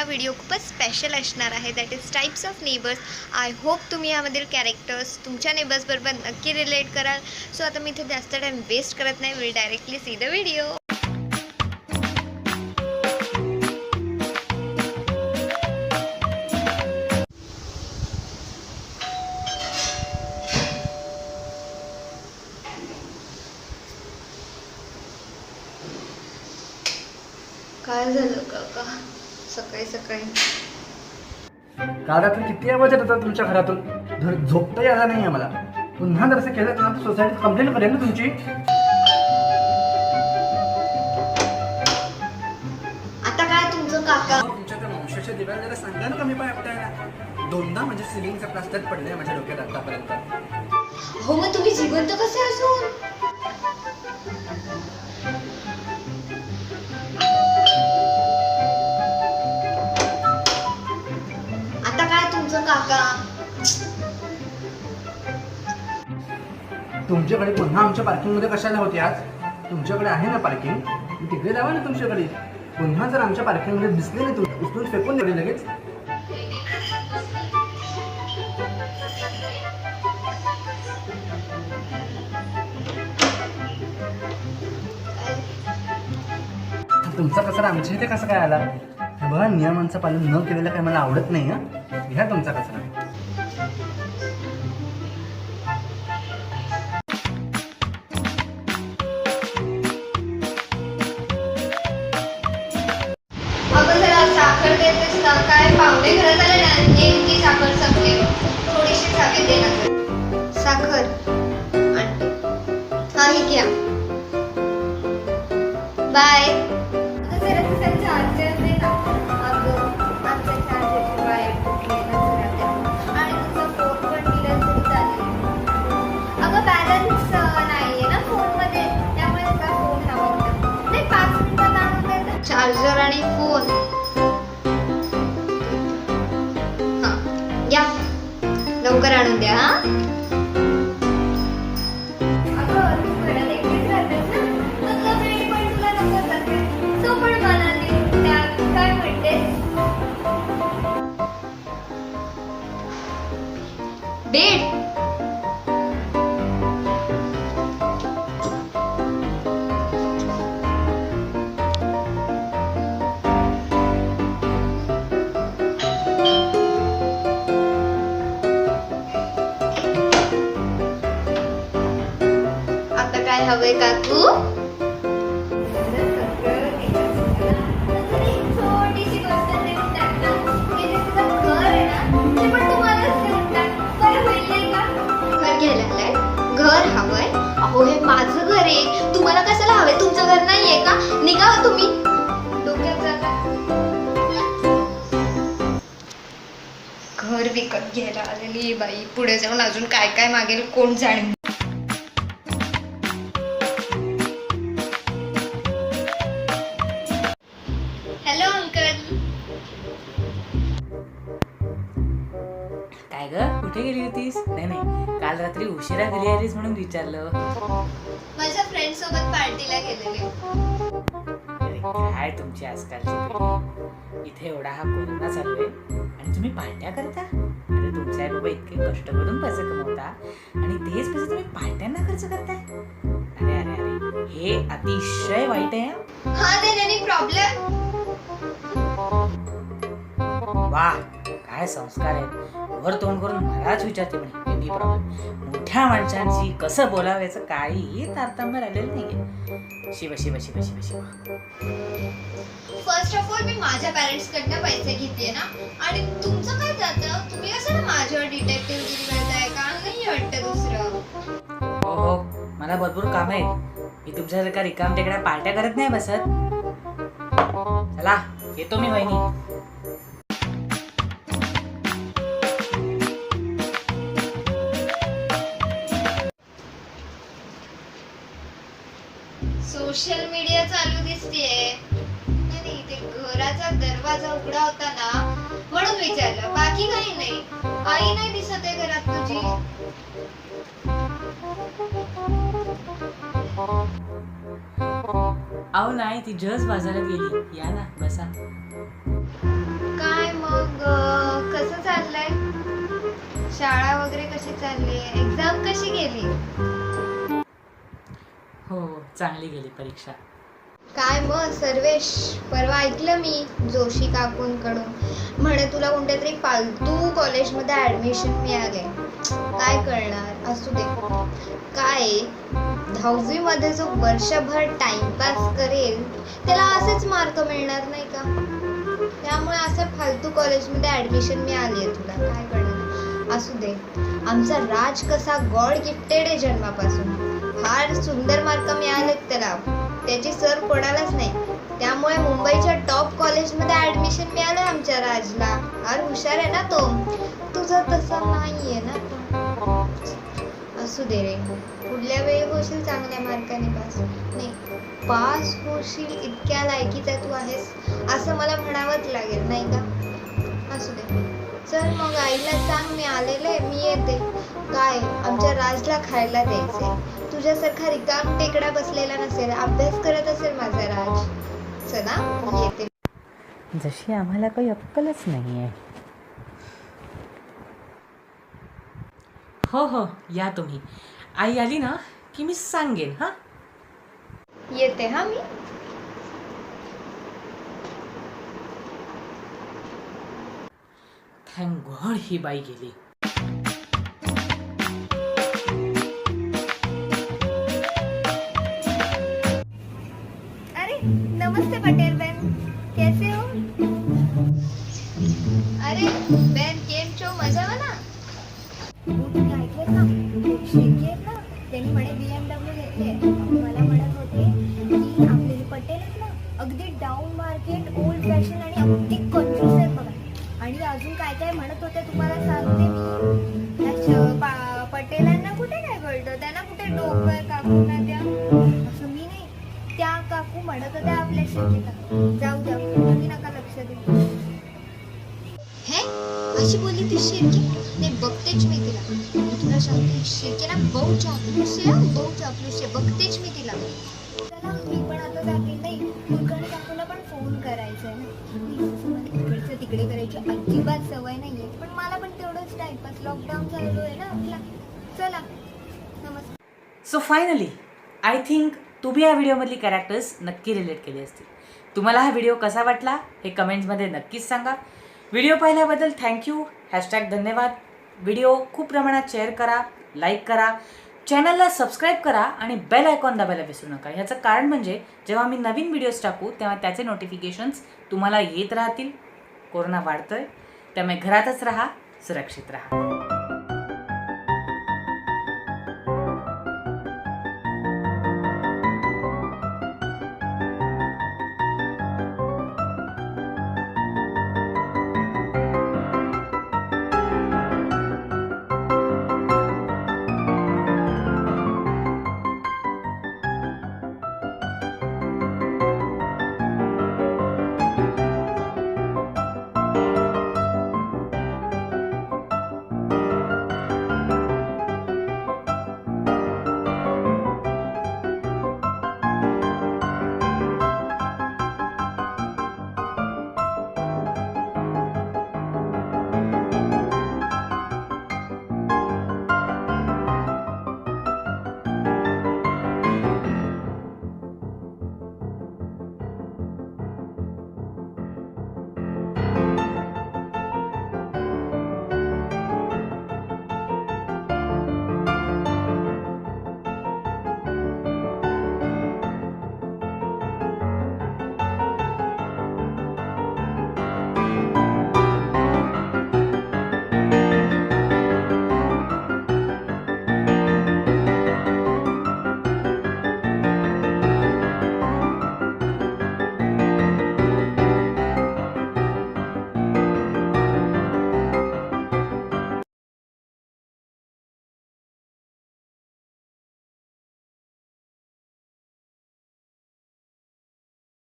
आजचा व्हिडिओ खूपच स्पेशल असणार आहे. That is types of neighbours I hope तुम्ही यामधील कॅरेक्टर्स तुमच्या नेबर्सबरोबर नक्की रिलेट कराल. सो आता मी इथे जास्त टाईम वेस्ट करत नाही. Will directly see the video काय झालं काका? सकाळी सकाळी. काल रात्री किती आवाज येत होता तुमच्या घरातून? घर झोपताही आला नाही मला. पुन्हा जर असं केलं ना तर सोसायटीत कंप्लेंट करेल ना तुमची? आता काय तुमचं काका? तुमच्या त्या वंशाच्या दिव्याला जरा सांगा ना कमी पाय आपल्याला. दोनदा म्हणजे सिलिंगचा प्लास्टर पडलाय माझ्या डोक्यात आतापर्यंत. हो मग तुम्ही जिवंत कसे असून? काका. तुमच्याकडे पुन्हा आमच्या पार्किंगमध्ये कशाला होते आज? तुमच्याकडे आहे ना पार्किंग तिकडे जावा ना तुमच्याकडे? पुन्हा जर आमच्या पार्किंगमध्ये दिसले नाही तुम्ही उचलून फेकून दिले लगेच. तुमचा कचरा आमच्या इथे कसं काय आला? बघा नियमांचं पालन न केलेलं काय मला आवडत नाही हा? घ्या तुमचा कचरा. अगं जरा साखर देतेस का काय? पाहुणे घरात आले ना नेमकी साखर संपली. थोडीशी साखर दे ना. साखर. आणते हा घ्या. बाय. जरा तिचा लवकर आणून द्या हा. अगं, काय म्हणतेस? हवंय काकू? घर घ्यायला घर हवंय. अहो हे माझं घर आहे. तुम्हाला कशाला हवे तुमचं घर नाहीये का? निघा हो तुम्ही. घर विकत घ्यायला आलेली बाई. पुढे जाऊन अजून काय काय मागेल कोण जाणे हॅलो अंकल काय ग? कुठे गेली होतीस? नाही नाही. काल रात्री उशिरा गेली आलीस म्हणून विचारलं. माझ्या फ्रेंड सोबत पार्टीला गेलेले. अरे काय तुमची आजकालची पिढी. इथे एवढा हा कोरोना चालू आहे. आणि तुम्ही पार्ट्या करता? अरे तुमचे आई बाबा इतके कष्ट करून पैसे कमवता. आणि तेच पैसे तुम्ही पार्ट्यांना खर्च करताय? अरे अरे अरे. हे अतिशय वाईट आहे हं. प्रॉब्लेम वा काय संस्कार आहेत. वर तोंड करून मलाच विचारते म्हणे प्रॉब्लेम. मोठ्या माणसांशी कसं बोलावं याचं काही तारतम्य राहिलेलं नाहीये. Shiv Shiv Shiv Shiv Shiv. First of all मी माझ्या पॅरेंट्स कडनं पैसे घेते ना? आणि तुमचं काय जातं? तुम्ही ना माझ्यावर डिटेक्टिव्ह गिरी करताय का नाही वाटतं दुसरं. हो हो. मला भरपूर काम आहेत. मी तुमच्यासारखा रिकाम टेकड्या पार्ट्या करत नाही बसत. चला येतो मी वहिनी. सोशल मीडिया चालू दिसतेय. नाही ते घराचा दरवाजा उघडा होता ना म्हणून विचारलं. बाकी काही नाही. आई नाही दिसत आहे घरात तुझी. अहो नाही ती जस्ट बाजारात गेली. या ना बसा. मग अं, कसं चाललंय? शाळा वगैरे कशी चालली? एक्झाम कशी गेली? हो चांगली गेली परीक्षा. काय मग सर्वेश? परवा ऐकलं मी जोशी काकूंकडून. म्हणे तुला कोणत्या तरी फालतू कॉलेजमध्ये ऍडमिशन मिळाले काय करणार? असू दे. काय? दहावीमध्ये जो वर्षभर टाइमपास करेल. त्याला असेच मार्क मिळणार नाही का? त्यामुळे असं फालतू कॉलेजमध्ये ऍडमिशन मिळाली आहे तुला. काय करणार? असू दे. आमचा राज कसा गॉड गिफ्टेड आहे जन्मापासून. फार सुंदर मार्क मिळालेत त्याला. त्याची सर कोणालाच नाही. त्यामुळे मुंबईच्या टॉप कॉलेजमध्ये ऍडमिशन मिळालं आमच्या राजला. फार हुशार आहे ना तो. तुझं तसं नाहीये ना असू दे रे. पुढल्या वेळी होशील चांगल्या मार्काने पास. नाही पास होशील इतक्या लायकीचा तू आहेस असं मला म्हणावंच लागेल नाही का? असू दे. चल मग आईला सांग मी आलेले मी येते. काय आमच्या राजला खायला द्यायचे तुझ्यासारखा रिकाम टेकडा बसलेला नसेल अभ्यास करत असेल माझा राज. चला मी येते. जशी आम्हाला काही अक्कलच नाही आहे हो हो या तुम्ही. आई आली ना की मी सांगेन हां? येते हा मी. थँक गॉड ही बाई गेली. जाऊ द्या तुम्ही नका लक्ष देऊ हे? अशी बोलली ती शिरकी. नाही बघतेच मी तिला. मी तुला सांगते शिरकी ना बहु चापलूस आहे हं, बहु चापलूस आहे बघतेच मी तिला. चला मी पण आता जाते नाही. कुलकर्णी काकूला पण फोन करायचा आहे ना तिकडे करायची. अजिबात सवय नाहीये. पण मला पण तेवढंच टाइमपास लॉकडाऊन चालू आहे ना आपला. चला नमस्कार. सो फायनली आय थिंक तुम्ही या व्हिडिओमधली कॅरेक्टर्स नक्की रिलेट केले असतील. तुम्हाला हा व्हिडिओ कसा वाटला हे कमेंट्समध्ये नक्कीच सांगा. व्हिडिओ पाहिल्याबद्दल थँक्यू हॅशटॅग धन्यवाद. व्हिडिओ खूप प्रमाणात शेअर करा लाईक करा. चॅनलला सबस्क्राईब करा आणि बेल आयकॉन दाबायला विसरू नका. ह्याचं कारण म्हणजे जेव्हा मी नवीन व्हिडिओज टाकू तेव्हा त्याचे नोटिफिकेशन्स तुम्हाला येत राहतील. कोरोना वाढतोय त्यामुळे घरातच राहा सुरक्षित राहा.